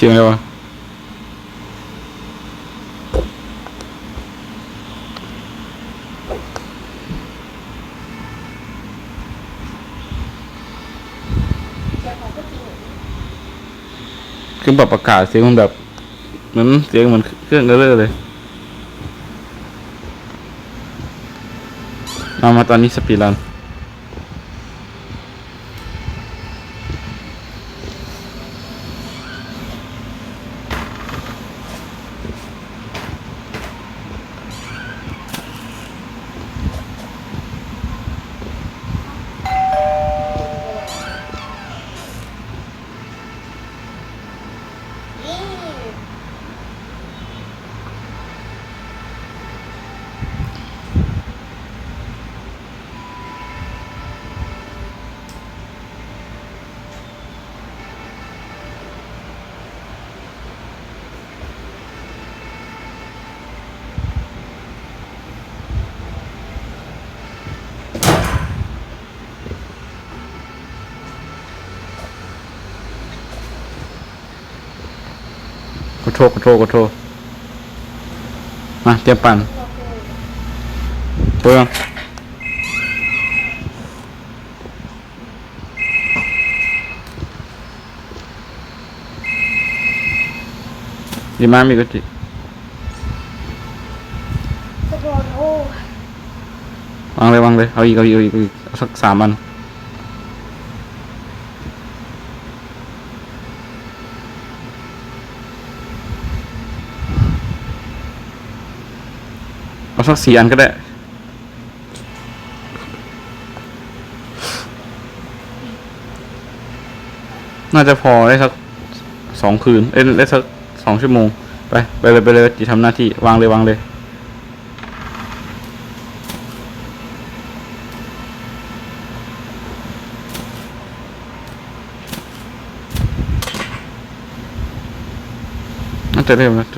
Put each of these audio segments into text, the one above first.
เสียงอะไรวะเครื่องปรับอากาศเสียงมันแบบเหมือนเสียงเหมือนเครื่องเรื่อเลยเอามาตอนนี้สปีดรัน ทษขอโทษขอโทษมาเตรียมปั่นเปิงดีมากมีกจิสปอร์ตโอ้วางเลยวางเลย เอาอีกเอาอีกเอาอีกเอาอีกเอาสักสามอัน สักสี่อันก็ได้ น่าจะพอได้สักสองคืน เอ้ยได้สักสองชั่วโมง ไป ไปเลยไปเลยจีทำหน้าที่ วางเลยวางเลยน่าจะเริ่มแล้ว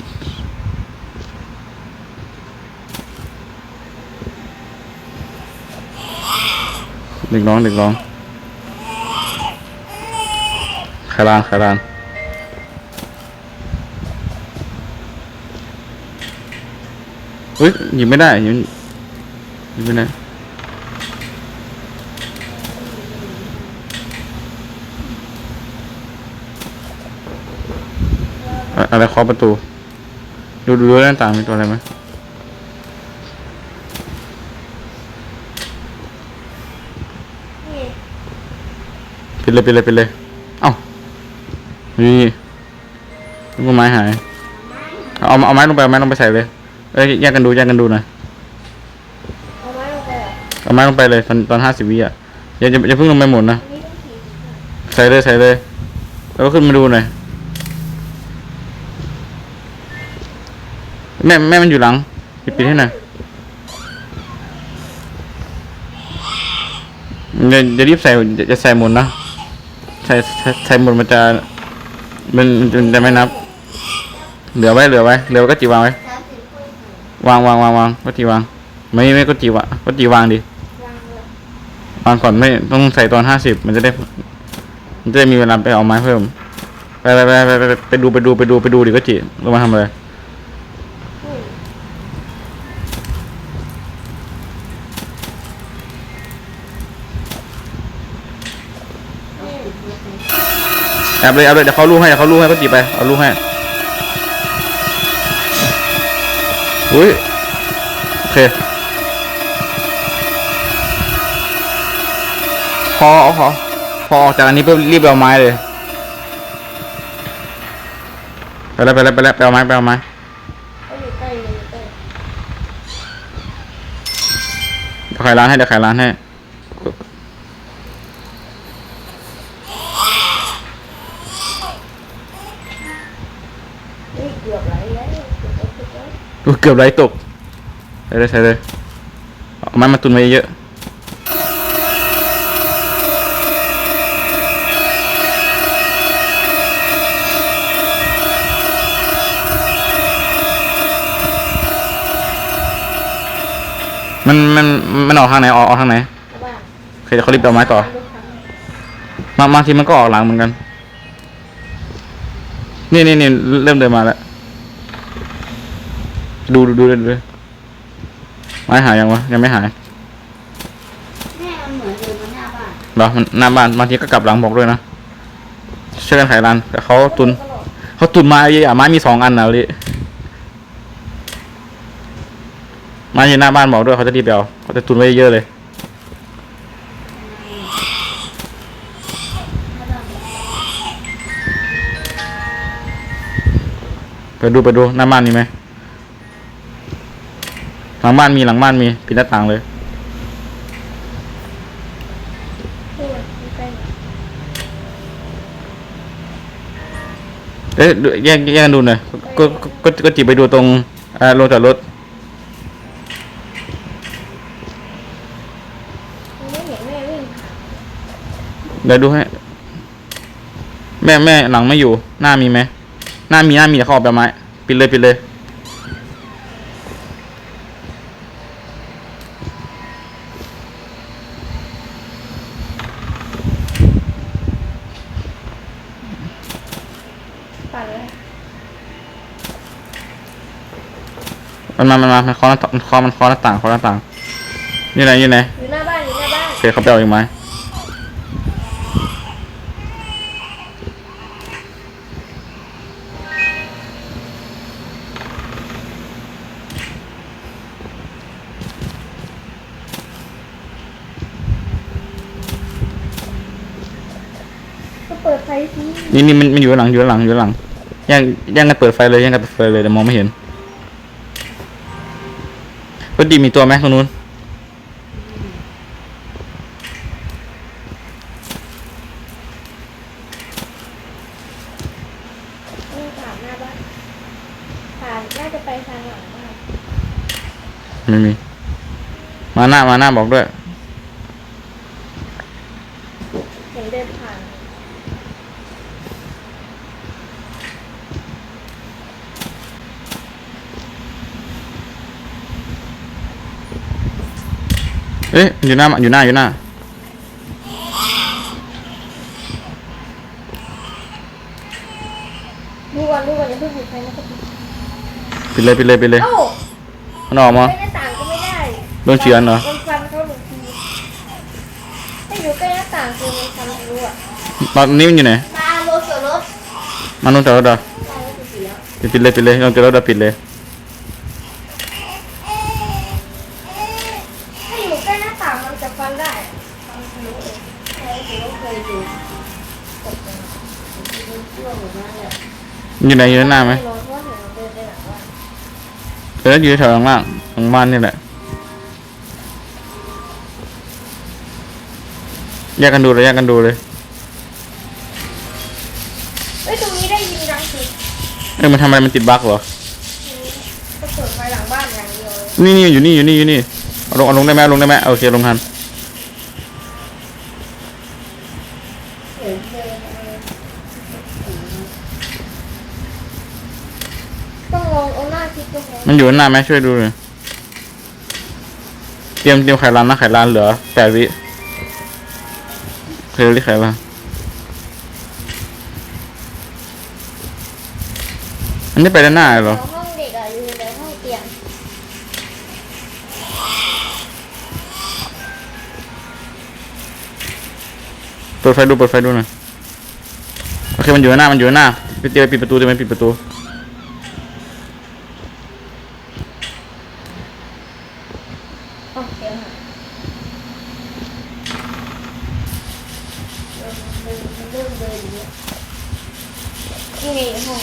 เด็กร้องเด็กร้องขารานขารานเฮ้ยหยิบไม่ได้หยิบหยิบไม่ได้อะไรเคาะประตู ดูดูดูหน้าต่างมีตัวอะไรไหม ปิดเลยปิดเลยปิดเลย เอ้านี่ลูกไม้หาย เอาเอาไม้ลงไปเอาไม้ลงไปใส่เลยเอ้ยแยกกันดูแยกกันดูหน่อยเอาไม้ลงไปเหรอเอาไม้ลงไปเลยตอนตอนห้าสิบวิอะอย่าอย่าอย่าเพิ่งลงไปหมดนะ นี่ต้องขี่ใส่เลยใส่เลย แล้วก็ขึ้นมาดูหน่อย แม่แม่มันอยู่หลังปิดปิดให้หน่อยอย่าอย่ารีบใส่อย่าจะใส่หมดนะ ใส่ใส่ใส่หมดมันจะมันมันจะไม่นับ เหลือไว้เหลือไว้เหลือไว้ก็จีวางไว้วางวางวางวางก็จีวาง ไม่ไม่ก็จีวะก็จีวางดิวางก่อนไม่ต้องใส่ตอนห้าสิบมันจะได้ มันจะได้มีเวลาไปเอาไม้เพิ่ม ไปไปไปไปไปไปไปดูไปดูไปดูไปดูดิก็จีลงมาทำอะไร แอบเลยแอบเลยเดี๋ยวเขาลูกให้เดี๋ยวเขาลูกให้ก็จีไปเอาลูกให้อุ้ยโอเคพอเอาพอพอออกจากอันนี้เพิ่มรีบไปเอาไม้เลยไปแล้วไปแล้วไปแล้วไปเอาไม้ไปเอาไม้เขาอยู่ใกล้เลยอยู่ใกล้เดี๋ยวขายร้านให้เดี๋ยวขายร้านให้ เกือบไรตกใส่เลยใส่เลยเอาไม้มาตุนไว้เยอะมันมันมันออกทางไหนออกออกทางไหนชาวบ้านโอเคเดี๋ยวเขารีบเอาไม้ต่อรถถังบางบางทีมันก็ออกหลังเหมือนกัน นี่นี่นี่เริ่มเดินมาแล้ว ดูดูดูดูดูไม้หายยังวะยังไม่หายแม่มันเหมือนเดินมาหน้าบ้านเหรอมันหน้าบ้านบางทีก็กลับหลังบอกด้วยนะช่วยกันไขร้านแต่เขาตุนตลอดเขาตุนมาเยอะอะไม้มีสองอันนะลิไม้อยู่หน้าบ้านบอกด้วยเขาจะรีบไปเอาเขาจะตุนไว้เยอะเลยไปดูไปดูหน้าบ้านมีไหม หลังบ้านมีหลังบ้านมีปิดหน้าต่างเลย เอ๊ะดูแยกแยกกันดูหน่อยก็ก็ก็ก็จีบไปดูตรงอ่อโรงจอดรถไม่เห็นแม่วิ่งเดี๋ยวดูให้ แม่แม่หลังไม่อยู่ หน้ามีไหมหน้ามีหน้ามีแต่เขาเออกไปไม้ปิดเลยปิดเลย เลย มันมามันมามันเคาะหน้าต่างมันเคาะมันเคาะหน้าต่างเคาะหน้าต่างอยู่ไหนอยู่ไหนอยู่หน้าบ้านอยู่หน้าบ้านโอเคเขาไปเอาอีกไหมก็เปิดไฟสินี่นี่มันมันอยู่ข้างหลังอยู่ข้างหลังอยู่ข้างหลัง แย่งแย่งกันเปิดไฟเลยแย่งกันเปิดไฟเลยแต่มองไม่เห็นก็ดีมีตัวไหมตรงนู้นนี่ผ่านหน้าบ้านผ่านน่าจะไปทางหลังบ้านไม่มี มาหน้ามาหน้าบอกด้วย เห็นเดินผ่าน เอ๊ะอยู่หน้าอยู่หน้าอยู่หน้าดูก่อนดูก่อนอย่าเพิ่งหยิบไฟนะก็ปิดเลยปิดเลยปิดเลยเอ้ามันออกมาไม่ได้ต่างก็ไม่ได้โดนเฉือนเหรอมันฟันเขาหนึ่งทีถ้าอยู่ใกล้หน้าต่างคือมันฟันรู้อะตอนนี้มันอยู่ไหนมาโรถส่วนรถมาโดนจอดรถเหรอได้แล้วคือเสียปิดปิดเลยปิดเลยโดนจอดรถเดี๋ยวปิดเลย อยู่ไหนอยู่ด้านหน้าไหมนอนเพราะเห็นมันเดินไปหลังบ้านเอออยู่แถวข้างล่างข้างบ้านนี่แหละแยกกันดูเลยแยกกันดูเลยเอ้ยตรงนี้ได้ยินดังสิเอ้ยมันทำอะไรมันติดบั๊กเหรอก็เปิดไฟหลังบ้านอย่างเดียวเลยนี่นี่อยู่นี่อยู่นี่อยู่นี่เอาลงเอาลงได้ไหมเอาลงได้ไหมโอเคลงทัน เห็นเดินเออ ต้อง ลองเอาหน้าคิดตรงนี้มันอยู่ด้านหน้าไหมช่วยดูหน่อยเตรียมเตรียมไข่ร้านนะไข่ร้านเหลือแปดวิเคยรียกไข่ร้านอันนี้ไปด้านหน้าเหรอ ห้องเด็กอะอยู่ในห้องเตียงเปิดไฟดูเปิดไฟดูหน่อยโอเคมันอยู่ด้านหน้ามันอยู่ด้านหน้าไปเตรียมปิดประตูเตรียมปิดประตู อ๋อเตียงหายเริ่มเริ่มเดินอย่างเงี้ยนี่ไงห้อง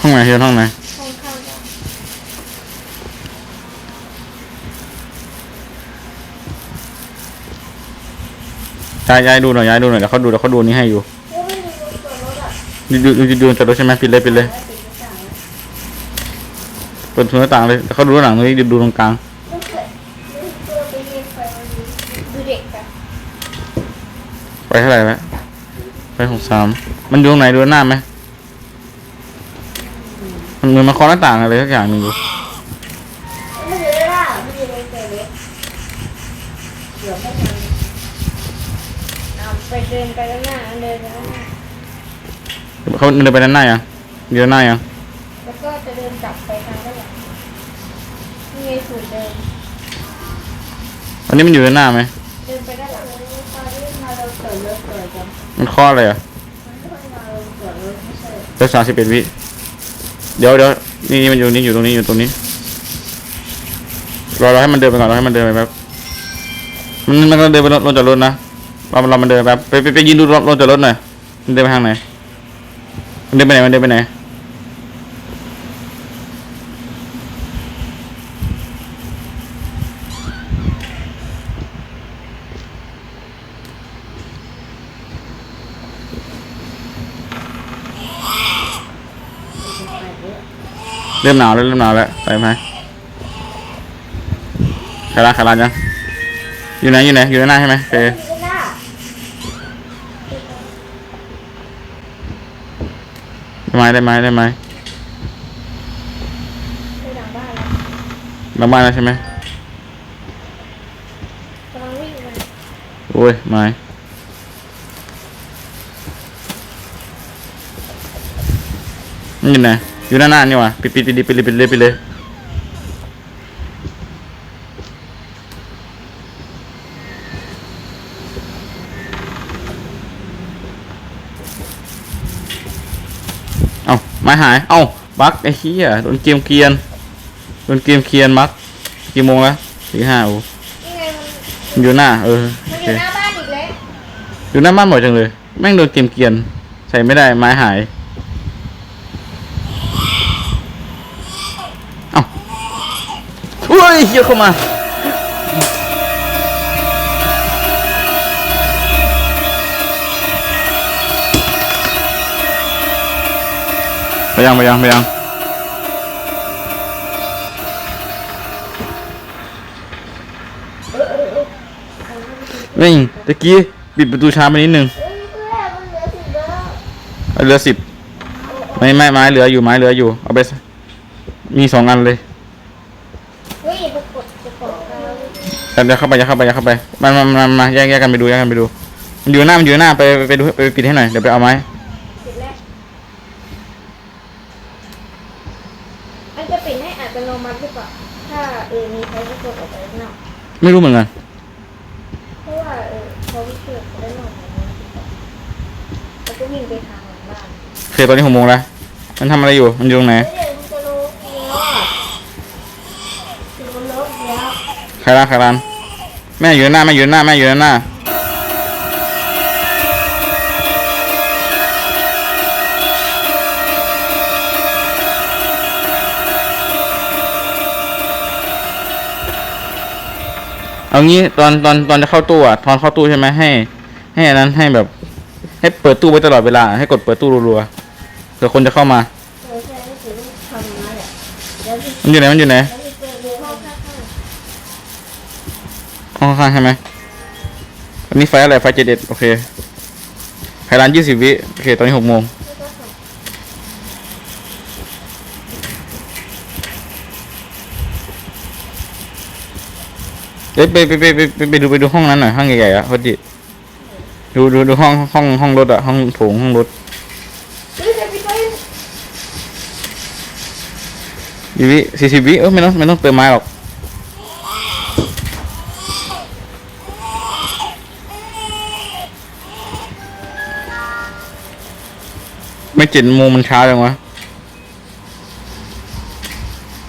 ห้องไหนเฮียห้องไหน ห้องข้างบ้าน ย้ายย้ายดูหน่อยย้ายดูหน่อยเดี๋ยวเขาดูเดี๋ยวเขาดูนี่ให้อยู่ดูดูดูดูจะดูใช่ไหมปิดเลยปิดเลยแล้วติดกระจ่างเปิดหน้าต่างเลยเดี๋ยวเขาดูหลังนี้ดูตรงกลางไปเท่าไหร่แล้วไปหกสามมันอยู่ตรงไหนดูหน้าไหมมันเหมือนมาเคาะหน้าต่างอะไรสักอย่างหนึ่งอ เขาเดินไปด้านหน้ายังเอยู่ด้านหน้ายังแล้วก็จะเดินกลับไปทางด้านหลังนี่ไงสูตรเดิมอันนี้มันอยู่ด้านหน้าไหมเดินไปด้านหลังตอนนี้มาเราเกิดรถเกิดกันมันข้ออะไรอะมันก็มาเราเกิดรถไม่ใช่เหลือสามสิบเอ็ดวิเดี๋ยวเดี๋ยวนี่นี่มันอยู่นี่อยู่ตรงนี้อยู่ตรงนี้รอเราให้มันเดินไปก่อนเราให้มันเดินไปแป๊บมันมันก็เดินไปลงลงจากรถนะเราเรามันเดินแป๊บไปไปไปยืนดูลงลงจากรถหน่อยมันเดินไปทางไหนมัน เดินไปไหนมันเดินไปไหนเริ่มหนาวแล้วเริ่มหนาวแล้วไปไหมขาลาขาลานยังอยู่ไหนอยู่ไหนอยู่ด้านหน้าใช่ไหมโอเค ได้ไหมได้ไหมได้ไหมไปหลังบ้านแล้วหลังบ้านแล้วใช่ไหมกำลังวิ่งมาโอ้ยไม่มันอยู่ไหนอยู่ด้านหน้านี่วะปิดปิดปิดปิดปิดปิดเลยปิดเลย ไม้หาย เอ้า บั๊กไอ้เหี้ยโดนเกมเกรียน โดนเกมเกรียนบั๊กกี่โมงแล้วสี่ห้าโอ้นี่ไงมันมันอยู่หน้า เออมัโอนอเคยู่หน้าบ้านอีกแล้วอยู่หน้าบ้านบ่อยจังเลย แม่งโดนเกมเกรียน ใส่ไม่ได้ ไม้หาย เอ้าเฮ้ยเฮียเข้ามา ไปยังไปยังไปยังนี่ตะกี้ปิดประตูช้าไปนิดนึงเอ้ยเพื่อนมันเหลือสิบไม่ไม่ไม้เหลืออยู่ไม้เหลืออยู่ เอาไป มีสองอันเลยเดไปกดเขาแต่เดี๋ยวเข้าไปอย่าเข้าไปอย่าเข้าไปมามามามาแยกแยกกันไปดูแยกกันไปดูมันอยู่หน้ามันอยู่หน้าไปไปดูไปปิดให้หน่อยเดี๋ยวไปเอาไม้ ปิดแล้วมันจะปิดให้อัตโนมัติหรือเปล่าถ้าเออมีใครก็กดออกไปข้างนอก ไม่รู้เหมือนกัน เพราะว่าเออเขาไม่เชื่อเขาได้นอนของมันแล้วก็วิ่งไปทางหลังบ้านโอเคตอนนี้หกโมงแล้ว มันทำอะไรอยู่ มันอยู่ตรงไหนเดี๋ยวมันจะรู้เยอะถึงมันลดแล้ว ใครร้านใครร้านแม่อยู่ด้านหน้า แม่อยู่ด้านหน้า แม่อยู่ด้านหน้า เอางี้ตอนตอนตอนจะเข้าตู้อะตอนเข้าตู้ใช่ไหมให้ ให้อันนั้นให้แบบ ให้เปิดตู้ไว้ตลอดเวลา ให้กดเปิดตู้รัวๆเผื่อคนจะเข้ามาเออใช่ก็คือทำมาแหละแล้วที่มันอยู่ไหนมันอยู่ไหนแล้วที่เปิดดูห้องข้างห้องข้างใช่ไหมอันนี้ไฟอะไรไฟเจ็ดเอ็ดโอเคไฟร้านยี่สิบวิโอเค ตอนนี้หกโมง เอ้ยไปไปไปไปไปไปดูไปดูห้องนั้นหน่อยห้องใหญ่ๆอะพอดีดูดูดูห้องห้องห้องรถอะห้องโถงห้องรถๆเฮ้ยจะไปไปยี่วิสี่สิบวิเออไม่ต้องไม่ต้องเติมไม้หรอกไม่เจ็ดโมงมันช้าจังวะ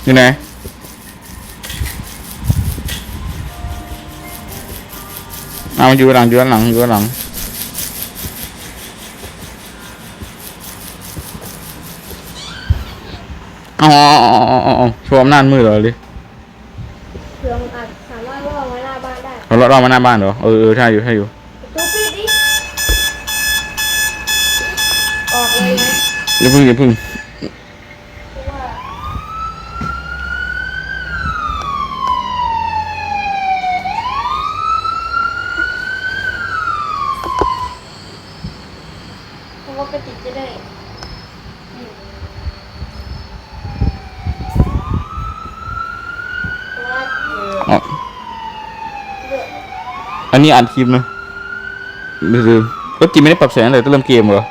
อยู่ไหน เอามันอยู่หลังอยู่ด้านหลังอยู่ด้านหลังอ๋ออ๋ออ๋ออ๋ออ๋อโชว์อำนาจมือเหรอเลยเพื่อมันอาจสามารถล่อไว้หน้าบ้านได้เราเรามาหน้าบ้านเหรอเออเออใช่อยู่ใช่อยู่ประตูปิดดิออกเลยนะ อย่าพึ่งอย่าพึ่ง เพราะว่า เพราะว่าไปติดจะได้อ๋ออันนี้อัดคลิปนะลืมก็จีไม่ได้ปรับเสียงเลยต้องเริ่มเกมเหรอ